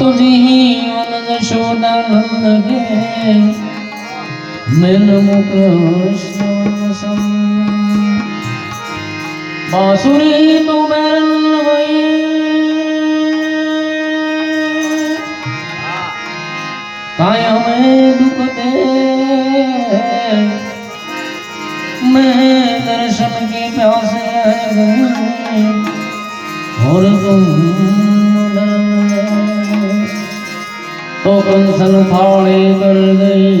तुझी यशोदनन्दे निर्मुकृष्णसम् बासुरी तु तो मेरन्वयी काया में दुखते मैं दर्शन के प्यासे और तुम ਉਹ ਕੰਸਲ ਥਾਲੇ ਕਰ ਗਈ